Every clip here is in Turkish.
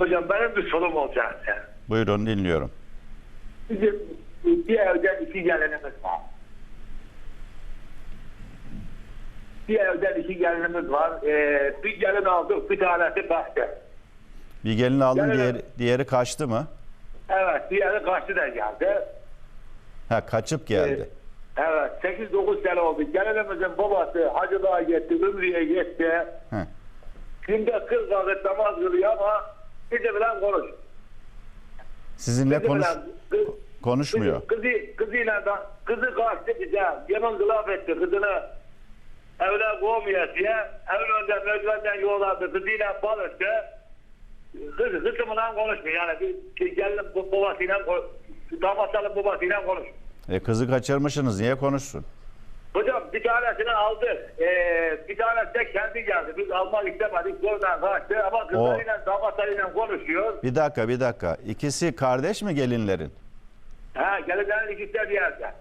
Hocam benim bir sorum olacak. ya. Buyurun dinliyorum. Bizim bir evden iki gelinimiz var. Bir evden iki gelinimiz var. Ee, bir gelin aldık, bir tanesi kaçtı. Bir gelin aldın Yani- diğeri, diğeri kaçtı mı? Evet, diğeri kaçtı da geldi. Ha kaçıp geldi. Evet, 8-9 sene oldu. Gelinimizin babası Hacı Dağ'a gitti, Ümriye gitti. Heh. Günde 40 vakit namaz kılıyor ama bizimle konuş. Sizinle konuş Bizimle- konuşmuyor. Kızı, kızı, kızıyla da, kızı kaçtı bize. Yemin gılaf etti kızını. Evine kovmuyor diye. Evin önünde mecburiyetten yolladı. Kızıyla barıştı. Kız, kızımla konuşmuyor. Yani gelin bu- babasıyla, damatların babasıyla konuş. E kızı kaçırmışsınız niye konuşsun? Hocam bir tanesini aldık. Ee, bir tanesi de kendi geldi. Biz almak istemedik. Oradan kaçtı ama kızlarıyla damatlarıyla konuşuyor. Bir dakika bir dakika. İkisi kardeş mi gelinlerin? Ha, gelinlerin ikisi de bir yerde.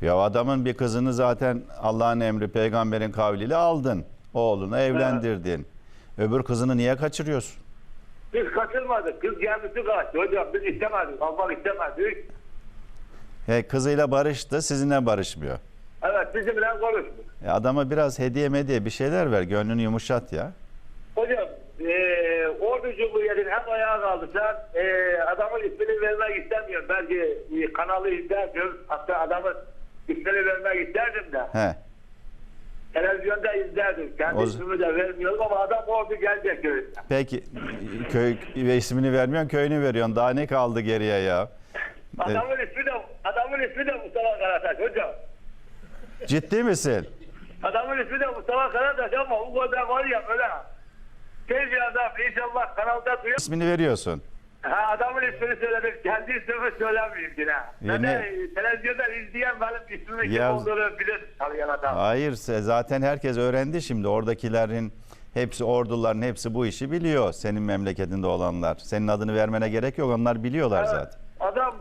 Ya adamın bir kızını zaten Allah'ın emri peygamberin kavliyle aldın. Oğlunu evlendirdin. Öbür kızını niye kaçırıyorsun? Biz kaçırmadık. Kız kendisi kaçtı hocam. Biz istemedik. Almak istemedik. He, kızıyla barıştı sizinle barışmıyor. Bizimle konuşmuyor. E adama biraz hediye mediye bir şeyler ver. Gönlünü yumuşat ya. Hocam eee Ordu Cumhuriyeti'nin hem ayağa kaldırsa eee adamın ismini vermek istemiyorum. Belki e, kanalı izlerdim. Hatta adamın ismini vermek isterdim de. He. Televizyonda izlerdim. Kendi O- ismimi de vermiyorum ama adam ordu gelecek köyünden. Peki köy ve ismini vermiyorsun köyünü veriyorsun. Daha ne kaldı geriye ya? Adamın ismi de adamın ismi de Mustafa Karataş hocam. Ciddi misin? Adamın ismi de Mustafa Karataş ama o kadar var ya. Şey bir adam inşallah kanalda duyuyor. İsmini veriyorsun. Ha adamın ismini söyledim. Kendi ismimi söylemeyeyim yine. Ben de Yine- e, televizyonda izleyen benim ismimin kim Ya- olduğunu bilir tanıyan adam. Hayır se- zaten herkes öğrendi şimdi. Oradakilerin hepsi orduların hepsi bu işi biliyor. Senin memleketinde olanlar. Senin adını vermene gerek yok. Onlar biliyorlar zaten. Adam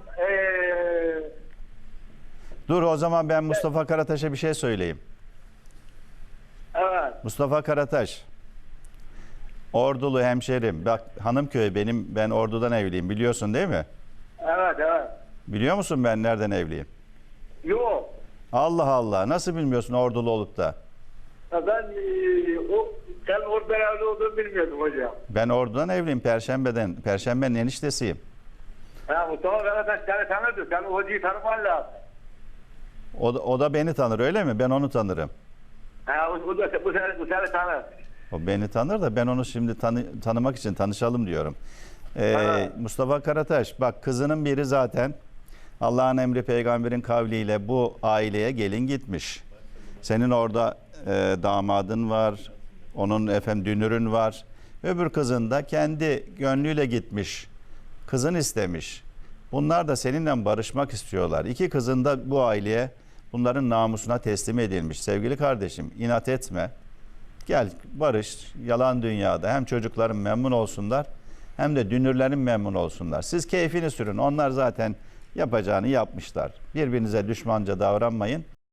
Dur o zaman ben Mustafa Karataş'a bir şey söyleyeyim. evet. Mustafa Karataş. Ordulu hemşerim. Bak Hanımköy benim ben Ordu'dan evliyim biliyorsun değil mi? Evet evet. Biliyor musun ben nereden evliyim? Yok. Allah Allah nasıl bilmiyorsun Ordulu olup da? Ya Ben eee, o sen orada nerede olduğunu bilmiyordum hocam. Ben Ordu'dan evliyim Perşembe'den. Perşembe'nin eniştesiyim. Ha Mustafa Karataş seni tanıdı. Sen o hocayı tanıman lazım. O da, o da beni tanır öyle mi? Ben onu tanırım. Ha o, o da bu seni, bu seni tanır. O beni tanır da ben onu şimdi tanı- tanımak için tanışalım diyorum. Ee, Ha. Mustafa Karataş bak kızının biri zaten Allah'ın emri peygamberin kavliyle bu aileye gelin gitmiş. Senin orada e, damadın var, onun efendim dünürün var. Öbür kızın da kendi gönlüyle gitmiş. Kızın istemiş. Bunlar da seninle barışmak istiyorlar. İki kızın da bu aileye bunların namusuna teslim edilmiş. Sevgili kardeşim inat etme. Gel barış yalan dünyada hem çocukların memnun olsunlar hem de dünürlerin memnun olsunlar. Siz keyfini sürün. Onlar zaten yapacağını yapmışlar. Birbirinize düşmanca davranmayın.